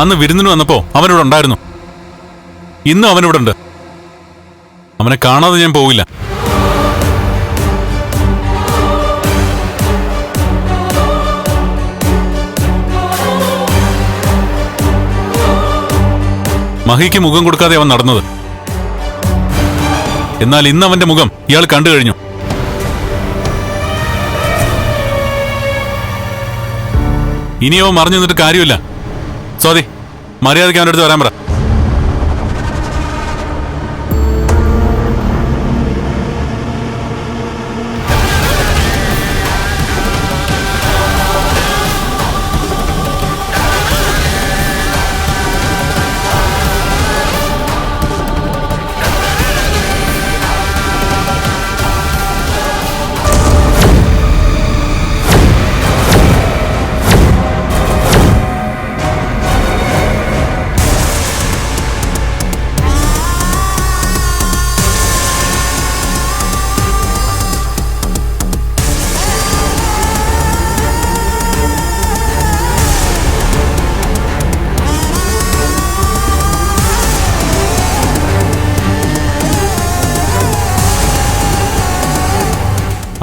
അന്ന് വിരുന്നിന് വന്നപ്പോ അവനിവിടെ ഉണ്ടായിരുന്നു. ഇന്നും അവനിവിടെ ഉണ്ട്. അവനെ കാണാതെ ഞാൻ പോവില്ല. മഹിക്ക് മുഖം കൊടുക്കാതെ അവൻ നടന്നത്. എന്നാൽ ഇന്ന് അവന്റെ മുഖം ഇയാൾ കണ്ടു കഴിഞ്ഞു. ഇനി അവൻ മറിഞ്ഞു നിന്നിട്ട് കാര്യമില്ല. സ്വാതി മര്യാദയ്ക്ക് അവന്റെ അടുത്ത് വരാൻ പറ.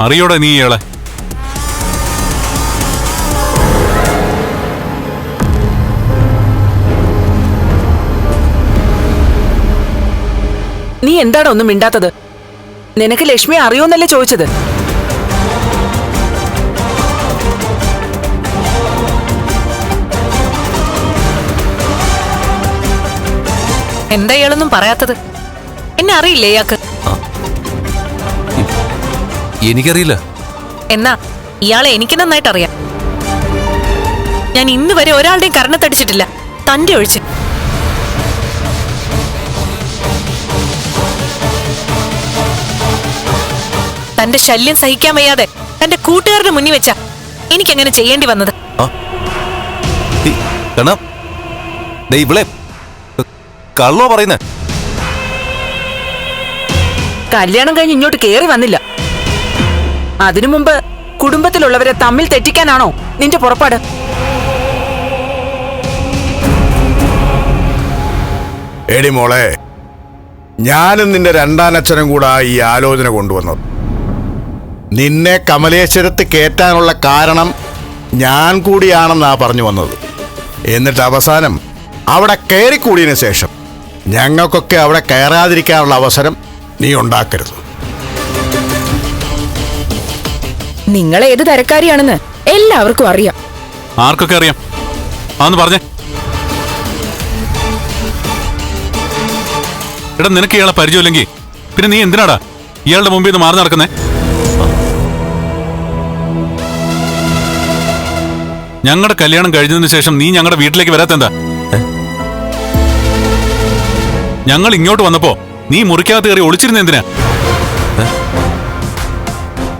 അറിയോടെ നീ ഇയാളെ. നീ എന്താടാ ഒന്നും മിണ്ടാത്തത്? നിനക്ക് ലക്ഷ്മി അറിയോന്നല്ലേ ചോദിച്ചത്? എന്താ ഇയാളൊന്നും പറയാത്തത്? എന്നെ അറിയില്ലേ ഇയാൾക്ക്? എനിക്കറിയില്ല. എന്നാ ഇയാളെ എനിക്ക് നന്നായിട്ട് അറിയാം ഞാൻ ഇന്ന് വരെ ഒരാളുടെയും കരണത്തടിച്ചിട്ടില്ല. തന്റെ ഒഴിച്ച്. തന്റെ ശല്യം സഹിക്കാൻ വയ്യാതെ തന്റെ കൂട്ടുകാരുടെ മുന്നിൽ വെച്ച എനിക്ക് എങ്ങനെ ചെയ്യേണ്ടി വന്നത്. ഈ, ദേ ഇവളെ കള്ളോ പറയുന്നേ? കല്യാണം കഴിഞ്ഞ് ഇങ്ങോട്ട് കേറി വന്നില്ല. അതിനു മുമ്പ് കുടുംബത്തിലുള്ളവരെ തമ്മിൽ തെറ്റിക്കാനാണോ നിന്റെ പുറപ്പാട്? എടി മോളെ ഞാനും നിന്റെ രണ്ടാനച്ഛനും കൂടെ ഈ ആലോചന കൊണ്ടുവന്നത്. നിന്നെ കമലേശ്വരത്ത് കയറ്റാനുള്ള കാരണം ഞാൻ കൂടിയാണെന്നാ പറഞ്ഞു വന്നത്. എന്നിട്ട് അവസാനം അവിടെ കയറിക്കൂടിയതിനു ശേഷം ഞങ്ങൾക്കൊക്കെ അവിടെ കയറാതിരിക്കാനുള്ള അവസരം നീ ഉണ്ടാക്കരുത്. നിങ്ങൾ ഏത് തരക്കാരിയാണെന്ന് എല്ലാവർക്കും അറിയാം. ആർക്കൊക്കെ അറിയാം? പറഞ്ഞേ. എടാ നിനക്ക് ഇയാളെ പരിചയമില്ലെങ്കിൽ പിന്നെ നീ എന്തിനാടാ ഇയാളുടെ മുമ്പിൽ നിന്ന് മാറി നടക്കുന്നേ? ഞങ്ങളുടെ കല്യാണം കഴിഞ്ഞതിന് ശേഷം നീ ഞങ്ങളുടെ വീട്ടിലേക്ക് വരാത്തെന്താ? ഞങ്ങൾ ഇങ്ങോട്ട് വന്നപ്പോ നീ മുറിക്കകത്ത് കയറി ഒളിച്ചിരുന്ന എന്തിനാ?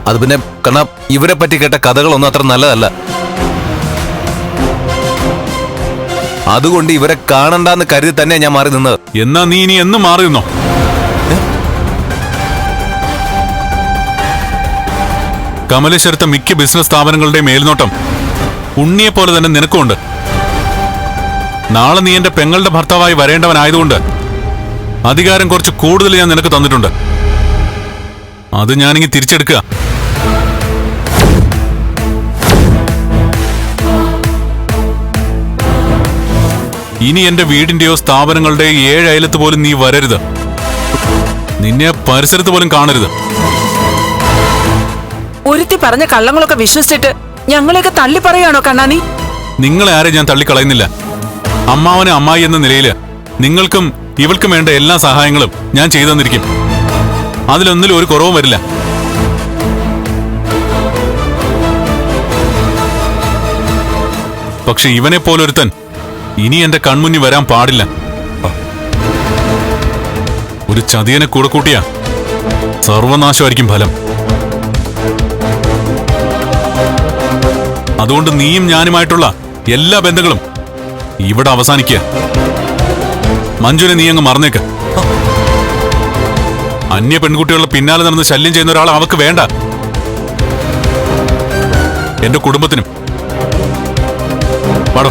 അത് പിന്നെ കാരണം ഇവരെ പറ്റി കേട്ട കഥകളൊന്നും അത്ര നല്ലതല്ല. അതുകൊണ്ട് ഇവരെ കാണണ്ടെന്ന് കരുതി തന്നെ ഞാൻ മാറി നിന്നത്. എന്നാ നീ ഇനി എന്ന് മാറി നിന്നോ? കമലേശ്വരത്തെ മിക്ക ബിസിനസ് സ്ഥാപനങ്ങളുടെയും മേൽനോട്ടം ഉണ്ണിയെ പോലെ തന്നെ നിനക്കുമുണ്ട്. നാളെ നീ എന്റെ പെങ്ങളുടെ ഭർത്താവായി വരേണ്ടവനായതുകൊണ്ട് അധികാരം കുറച്ച് കൂടുതൽ ഞാൻ നിനക്ക് തന്നിട്ടുണ്ട്. അത് ഞാനിങ്ങി തിരിച്ചെടുക്കുക. ഇനി എന്റെ വീടിന്റെയോ സ്ഥാപനങ്ങളുടെയോ ഏഴ് അയലത്ത് പോലും നീ വരരുത്. നിന്നെ പരിസരത്ത് പോലും കാണരുത്. ഒരുത്തി പറഞ്ഞ കള്ളങ്ങളൊക്കെ വിശ്വസിച്ചിട്ട് ഞങ്ങളെയൊക്കെ തള്ളി പറയാണോ കണ്ണാനി നിങ്ങളെ ആരെ ഞാൻ തള്ളിക്കളയുന്നില്ല. അമ്മാവനെ അമ്മായി എന്ന നിലയിൽ നിങ്ങൾക്കും ഇവൾക്കും വേണ്ട എല്ലാ സഹായങ്ങളും ഞാൻ ചെയ്തു തന്നിരിക്കും. അതിലൊന്നിലും ഒരു കുറവും വരില്ല. പക്ഷെ ഇവനെ പോലൊരുത്തൻ ഇനി എന്റെ കൺമുന്നിൽ വരാൻ പാടില്ല. ഒരു ചതിയനെ കൂടെ കൂട്ടിയാ സർവനാശമായിരിക്കും ഫലം. അതുകൊണ്ട് നീയും ഞാനുമായിട്ടുള്ള എല്ലാ ബന്ധങ്ങളും ഇവിടെ അവസാനിക്കുക. മഞ്ജുനെ നീ അങ്ങ് മറന്നേക്ക്. അന്യ പെൺകുട്ടികളുടെ പിന്നാലെ നടന്ന് ശല്യം ചെയ്യുന്ന ഒരാൾ അവക്ക് വേണ്ട. എന്റെ കുടുംബത്തിനും. പാടോ.